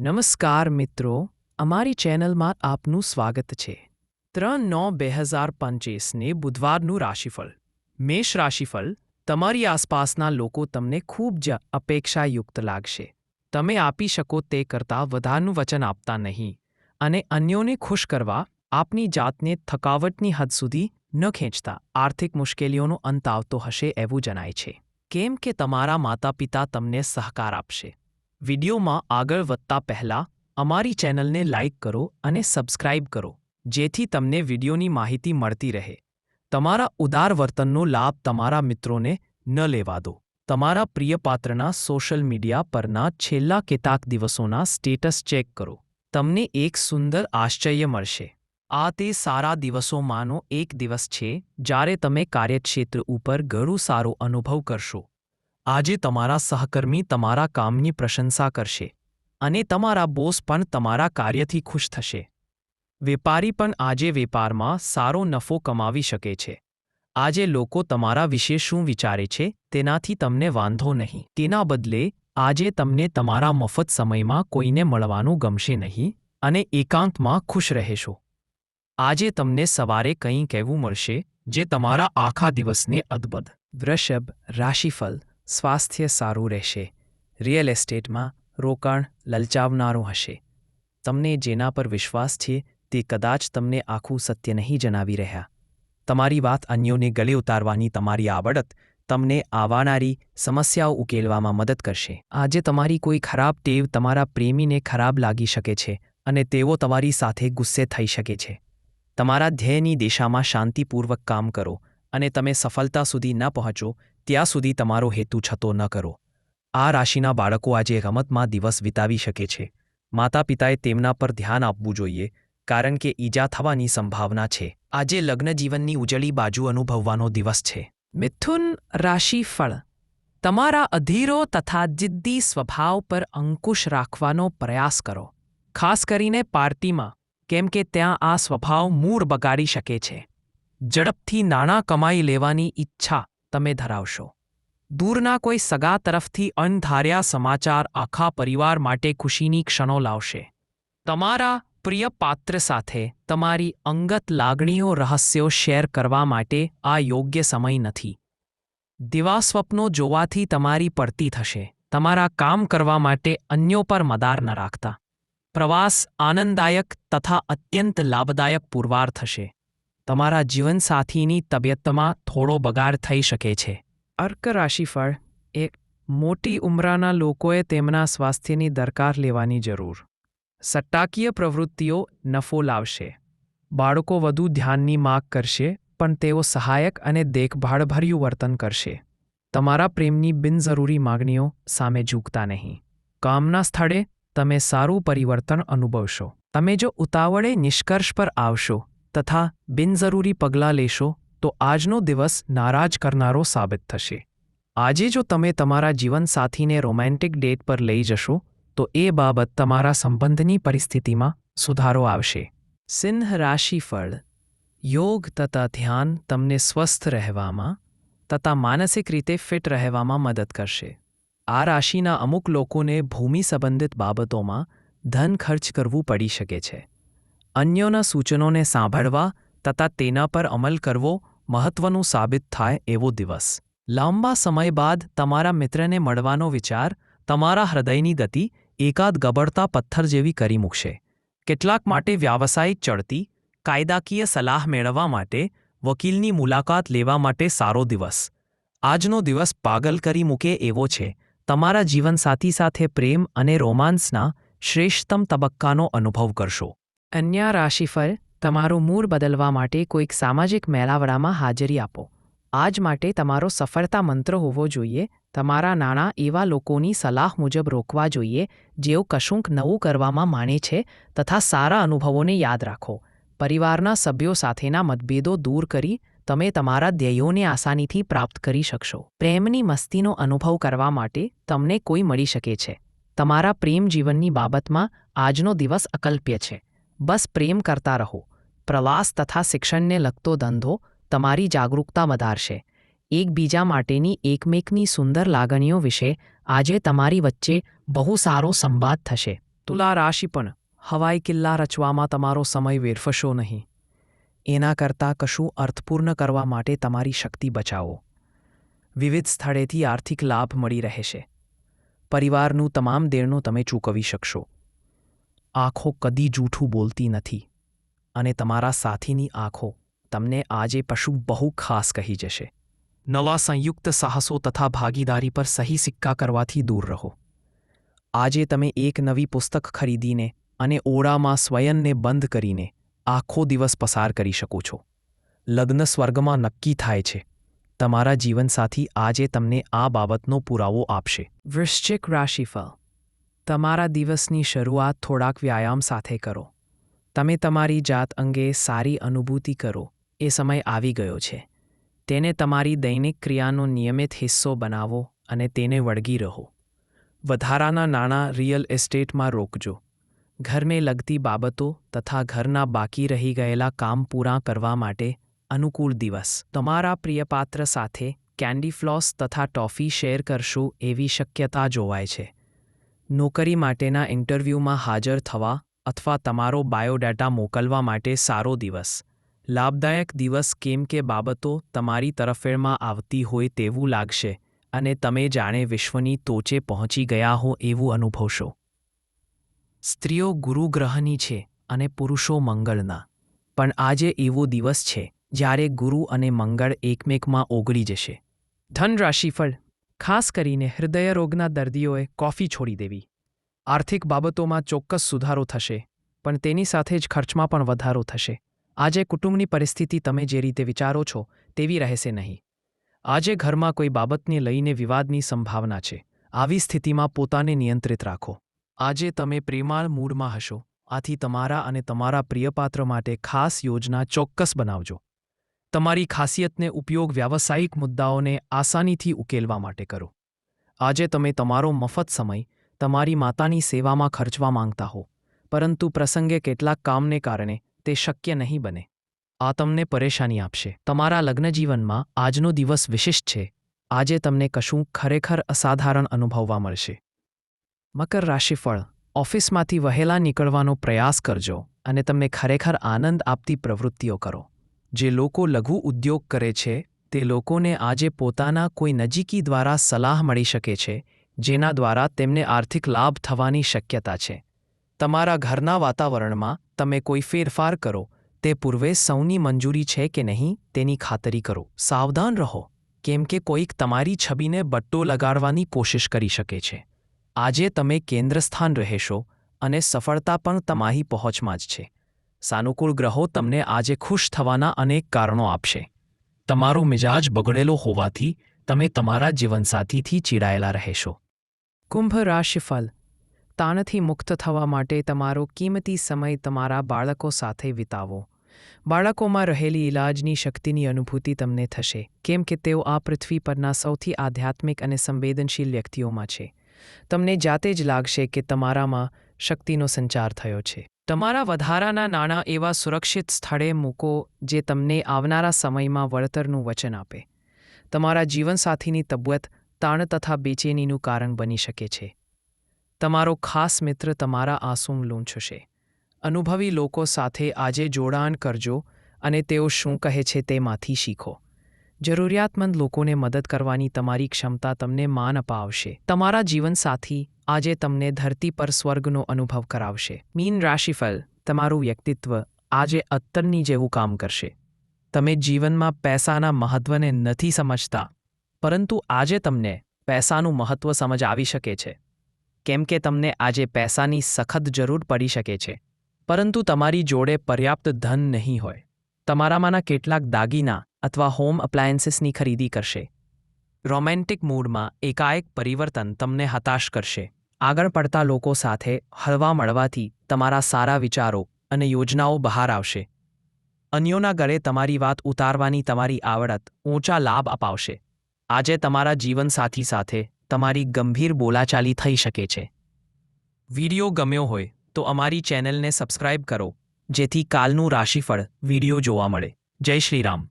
નમસ્કાર મિત્રો, અમારી ચેનલમાં આપનું સ્વાગત છે. ત્રણ નવ બે હજાર પંચીસને બુધવારનું રાશિફળ. મેષ રાશિફળ, તમારી આસપાસના લોકો તમને ખૂબ જ અપેક્ષાયુક્ત લાગશે. તમે આપી શકો તે કરતાં વધારનું વચન આપતા નહીં. અને અન્યોને ખુશ કરવા, આપની જાતને થકાવટની હદ સુધી ન ખેંચતા. આર્થિક મુશ્કેલીઓનો અંત આવતો હશે એવું જણાય છે. કેમ કે તમારા માતા પિતા તમને સહકાર આપશે. વિડિયોમાં આગળ વધતા પહેલાં અમારી ચેનલને લાઇક કરો અને સબસ્ક્રાઇબ કરો, જેથી તમને વિડિયોની માહિતી મળતી રહે. તમારા ઉદાર વર્તનનો લાભ તમારા મિત્રોને ન લેવા દો. તમારા પ્રિય પાત્રના સોશિયલ મીડિયા પરના છેલ્લા કેટલાક દિવસોના સ્ટેટસ ચેક કરો. તમને એક સુંદર આશ્ચર્ય મળશે. આ તે સારા દિવસોમાંનો એક દિવસ છે જ્યારે તમે કાર્યક્ષેત્ર ઉપર ઘણું સારો અનુભવ કરશો. આજે તમારા સહકર્મી તમારા કામની પ્રશંસા કરશે અને તમારા બોસ પણ તમારા કાર્યથી ખુશ થશે. વેપારી પણ આજે વેપારમાં સારો નફો કમાવી શકે છે. આજે લોકો તમારા વિશે શું વિચારે છે તેનાથી તમને વાંધો નહીં. તેના બદલે, આજે તમને તમારા મફત સમયમાં કોઈને મળવાનું ગમશે નહીં અને એકાંતમાં ખુશ રહેશો. આજે તમને સવારે કંઈ કહેવું મળશે જે તમારા આખા દિવસને અદબદ. વૃષભ રાશિફળ સ્વાસ્થ્ય સારું રહેશે. રિયલ એસ્ટેટમાં રોકાણ લલચાવનારું હશે. તમને જેના પર વિશ્વાસ છે તે કદાચ તમને આખું સત્ય નહીં જણાવી રહ્યા. તમારી વાત અન્યોને ગળે ઉતારવાની તમારી આવડત તમને આવનારી સમસ્યાઓ ઉકેલવામાં મદદ કરશે. આજે તમારી કોઈ ખરાબ ટેવ તમારા પ્રેમીને ખરાબ લાગી શકે છે અને તેઓ તમારી સાથે ગુસ્સે થઈ શકે છે. તમારા ધ્યેયની દિશામાં શાંતિપૂર્વક કામ કરો અને તમે સફળતા સુધી ન પહોંચો ત્યાં સુધી તમારો હેતુ છતો ન કરો. આ રાશિના બાળકો આજે રમતમાં દિવસ વિતાવી શકે છે. માતા પિતાએ તેમના પર ધ્યાન આપવું જોઈએ, કારણ કે ઈજા થવાની સંભાવના છે. આજે લગ્ન જીવનની ઉજળી બાજુ અનુભવવાનો દિવસ છે. મિથુન રાશિ ફળ તમારા અધીરો તથા જિદ્દી સ્વભાવ પર અંકુશ રાખવાનો પ્રયાસ કરો. ખાસ કરીને પાર્ટીમાં, કેમ કે ત્યાં આ સ્વભાવ મૂળ બગાડી શકે છે. ઝડપથી નાણાં કમાઈ લેવાની ઈચ્છા તમે ધરાવશો. દૂરના કોઈ સગા તરફથી અણધાર્યા સમાચાર આખા પરિવાર માટે ખુશીની ક્ષણો લાવશે. તમારા પ્રિય પાત્ર સાથે તમારી અંગત લાગણીઓ રહસ્યો શેર કરવા માટે આ યોગ્ય સમય નથી. દિવા સ્વપ્નો જોવાથી તમારી પડતી થશે. તમારા કામ કરવા માટે અન્યો પર મદાર ન રાખતા. પ્રવાસ આનંદદાયક તથા અત્યંત લાભદાયક પુરવાર થશે. તમારા જીવનસાથીની તબિયતમાં થોડો બગાડ થઈ શકે છે. અર્ક રાશિફળ એક મોટી ઉંમરાના લોકોએ તેમના સ્વાસ્થ્યની દરકાર લેવાની જરૂર. સટ્ટાકીય પ્રવૃત્તિઓ નફો લાવશે. બાળકો વધુ ધ્યાનની માગ કરશે, પણ તેઓ સહાયક અને દેખભાળભર્યું વર્તન કરશે. તમારા પ્રેમની બિનજરૂરી માગણીઓ સામે ઝૂકતા નહીં. કામના સ્થળે તમે સારું પરિવર્તન અનુભવશો. તમે જો ઉતાવળે નિષ્કર્ષ પર આવશો તથા બિનજરૂરી પગલાં લેશો, તો આજનો દિવસ નારાજ કરનારો સાબિત થશે. આજે જો તમે તમારા જીવનસાથીને રોમેન્ટિક ડેટ પર લઈ જશો, તો એ બાબત તમારા સંબંધની પરિસ્થિતિમાં સુધારો આવશે. સિંહ રાશિફળ. યોગ તથા ધ્યાન તમને સ્વસ્થ રહેવામાં તથા માનસિક રીતે ફિટ રહેવામાં મદદ કરશે. આ રાશિના અમુક લોકોને ભૂમિ સંબંધિત બાબતોમાં ધન ખર્ચ કરવું પડી શકે છે. અન્યોના સૂચનોને સાંભળવા તથા તેના પર અમલ કરવો મહત્વનું સાબિત થાય એવો દિવસ. લાંબા સમય બાદ તમારા મિત્રને મળવાનો વિચાર તમારા હૃદયની ગતિ, એકાદ ગબડતા પથ્થર જેવી કરી મૂકશે. કેટલાક માટે વ્યાવસાયિક ચડતી, કાયદાકીય સલાહ મેળવવા માટે, વકીલની મુલાકાત લેવા માટે સારો દિવસ. આજનો દિવસ પાગલ કરી મૂકે એવો છે. તમારા જીવનસાથી સાથે પ્રેમ અને રોમાન્સના શ્રેષ્ઠતમ તબક્કાનો અનુભવ કરશો. અન્ય રાશિફળ તમારું મૂળ બદલવા માટે કોઈક સામાજિક મેળાવડામાં હાજરી આપો. આજ માટે તમારો સફળતા મંત્ર હોવો જોઈએ. તમારા નાણાં એવા લોકોની સલાહ મુજબ રોકવા જોઈએ, જેઓ કશુંક નવું કરવામાં માને છે તથા સારા અનુભવોને યાદ રાખો. પરિવારના સભ્યો સાથેના મતભેદો દૂર કરી તમે તમારા ધ્યેયોને આસાનીથી પ્રાપ્ત કરી શકશો. પ્રેમની મસ્તીનો અનુભવ કરવા માટે તમને કોઈ મળી શકે છે. તમારા પ્રેમ જીવનની બાબતમાં આજનો દિવસ અકલ્પ્ય છે. બસ પ્રેમ કરતા રહો. પ્રવાસ તથા શિક્ષણને લગતો ધંધો તમારી જાગરૂકતા વધારશે. એકબીજા માટેની એકમેકની સુંદર લાગણીઓ વિશે આજે તમારી વચ્ચે બહુ સારો સંવાદ થશે. તુલા રાશિ પણ હવાઈ કિલ્લા રચવામાં તમારો સમય વેરફશો નહીં. એના કરતાં કશું અર્થપૂર્ણ કરવા માટે તમારી શક્તિ બચાવો. વિવિધ સ્થળેથી આર્થિક લાભ મળી રહેશે. પરિવારનું તમામ દેણનું તમે ચૂકવી શકશો. આંખો કદી જૂઠું બોલતી નથી અને તમારા સાથીની આંખો તમને આજે પશુ બહુ ખાસ કહી જશે. નવા સંયુક્ત સાહસો તથા ભાગીદારી પર સહી સિક્કા કરવાથી દૂર રહો. આજે તમે એક નવી પુસ્તક ખરીદીને અને ઓળામાં સ્વયંને બંધ કરીને આખો દિવસ પસાર કરી શકો છો. લગ્ન સ્વર્ગમાં નક્કી થાય છે. તમારા જીવનસાથી આજે તમને આ બાબતનો પુરાવો આપશે. વૃશ્ચિક રાશિફળ તમારા દિવસની શરૂઆત થોડાક વ્યાયામ સાથે કરો. તમે તમારી જાત અંગે સારી અનુભૂતિ કરો. એ સમય આવી ગયો છે. તેને તમારી દૈનિક ક્રિયાનો નિયમિત હિસ્સો બનાવો અને તેને વળગી રહો. વધારાના નાણાં રિયલ એસ્ટેટમાં રોકજો. ઘરને લગતી બાબતો તથા ઘરના બાકી રહી ગયેલા કામ પૂરા કરવા માટે અનુકૂળ દિવસ. તમારા પ્રિયપાત્ર સાથે કેન્ડી ફ્લોસ તથા ટોફી શેર કરશો એવી શક્યતા જોવાય છે. નોકરી માટેના ઇન્ટરવ્યૂમાં હાજર થવા અથવા તમારો બાયોડેટા મોકલવા માટે સારો દિવસ. લાભદાયક દિવસ કેમ કે બાબતો તમારી તરફેણમાં આવતી હોય તેવું લાગશે અને તમે જાણે વિશ્વની ટોચે પહોંચી ગયા હો એવું અનુભવશો. સ્ત્રીઓ ગુરુગ્રહની છે અને પુરુષો મંગળના. પણ આજે એવો દિવસ છે જ્યારે ગુરુ અને મંગળ એકમેકમાં ઓગળી જશે. ધન રાશિફળ ખાસ કરીને હૃદયરોગના દર્દીઓએ કોફી છોડી દેવી. આર્થિક બાબતોમાં ચોક્કસ સુધારો થશે, પણ તેની સાથે જ ખર્ચમાં પણ વધારો થશે. આજે કુટુંબની પરિસ્થિતિ તમે જે રીતે વિચારો છો, તેવી રહેશે નહીં. આજે ઘરમાં કોઈ બાબતને લઈને વિવાદની સંભાવના છે. આવી સ્થિતિમાં પોતાને નિયંત્રિત રાખો. આજે તમે પ્રેમાળ મૂડમાં હશો. આથી તમારા અને તમારા પ્રિયપાત્ર માટે ખાસ યોજના ચોક્કસ બનાવજો. તમારી ખાસિયતને ઉપયોગ વ્યાવસાયિક મુદ્દાઓને આસાનીથી ઉકેલવા માટે કરો. આજે તમે તમારો મફત સમય તમારી માતાની સેવામાં ખર્ચવા માંગતા હો, પરંતુ પ્રસંગે કેટલાક કામને કારણે તે શક્ય નહીં બને. આ તમને પરેશાની આપશે. તમારા લગ્નજીવનમાં આજનો દિવસ વિશિષ્ટ છે. આજે તમને કશું ખરેખર અસાધારણ અનુભવવા મળશે. મકર રાશિફળ. ઓફિસમાંથી વહેલા નીકળવાનો પ્રયાસ કરજો અને તમને ખરેખર આનંદ આપતી પ્રવૃત્તિઓ કરો. જે લોકો લઘુ ઉદ્યોગ કરે છે, તે લોકોને આજે પોતાના કોઈ નજીકી દ્વારા સલાહ મળી શકે છે, જેના દ્વારા તેમને આર્થિક લાભ થવાની શક્યતા છે. તમારા ઘરના વાતાવરણમાં તમે કોઈ ફેરફાર કરો, તે પૂર્વે સૌની મંજૂરી છે કે નહીં, તેની ખાતરી કરો. સાવધાન રહો, કેમ કે કોઈક તમારી છબીને બટ્ટો લગાડવાની કોશિશ કરી શકે છે. આજે તમે કેન્દ્રસ્થાન રહેશો અને સફળતા પણ તમારી પહોંચમાં જ છે. સાનુકૂળ ગ્રહો તમને આજે ખુશ થવાના અનેક કારણો આપશે. તમારો મિજાજ બગડેલો હોવાથી તમે તમારા જીવનસાથીથી ચીડાયેલા રહેશો. કુંભ રાશિફલ તાણથી મુક્ત થવા માટે તમારો કિંમતી સમય તમારા બાળકો સાથે વિતાવો. બાળકોમાં રહેલી ઇલાજની શક્તિની અનુભૂતિ તમને થશે. કેમ કે તેઓ આ પૃથ્વી પરના સૌથી આધ્યાત્મિક અને સંવેદનશીલ વ્યક્તિઓમાં છે. તમને જાતે જ લાગશે કે તમારામાં શક્તિનો સંચાર થયો છે. તમારા વધારાના નાણાં એવા સુરક્ષિત સ્થળે મૂકો જે તમને આવનારા સમયમાં વળતરનું વચન આપે. તમારા જીવનસાથીની તબિયત તાણ તથા બેચેનીનું કારણ બની શકે છે. તમારો ખાસ મિત્ર તમારા આંસુમ લૂંછશે. અનુભવી લોકો સાથે આજે જોડાણ કરજો અને તેઓ શું કહે છે તેમાંથી શીખો. જરૂરિયાતમંદ લોકોને મદદ કરવાની તમારી ક્ષમતા તમને માન અપાવશે. તમારા જીવનસાથી આજે તમને ધરતી પર સ્વર્ગનો અનુભવ કરાવશે. મીન રાશિફળ તમારું વ્યક્તિત્વ આજે અત્તરની જેવું કામ કરશે. તમે જીવનમાં પૈસાના મહત્વને નથી સમજતા, પરંતુ આજે તમને પૈસાનું મહત્વ સમજ આવી શકે છે. કેમ કે તમને આજે પૈસાની સખત જરૂર પડી શકે છે. પરંતુ તમારી જોડે પર્યાપ્ત ધન નહીં હોય. તમારામાંના કેટલાક દાગીના અથવા હોમ અપ્લાયન્સીસની ખરીદી કરશે. રોમેન્ટિક મૂડમાં એકાએક પરિવર્તન તમને હતાશ કરશે. આગળ પડતા લોકો સાથે હળવા મળવાથી તમારા સારા વિચારો અને યોજનાઓ બહાર આવશે. અન્યોના ગળે તમારી વાત ઉતારવાની તમારી આવડત ઊંચા લાભ અપાવશે. આજે તમારા જીવનસાથી સાથે તમારી ગંભીર બોલાચાલી થઈ શકે છે. વીડિયો ગમ્યો હોય તો અમારી ચેનલને સબસ્ક્રાઇબ કરો, જેથી કાલનું રાશિફળ વીડિયો જોવા મળે. જય શ્રી રામ.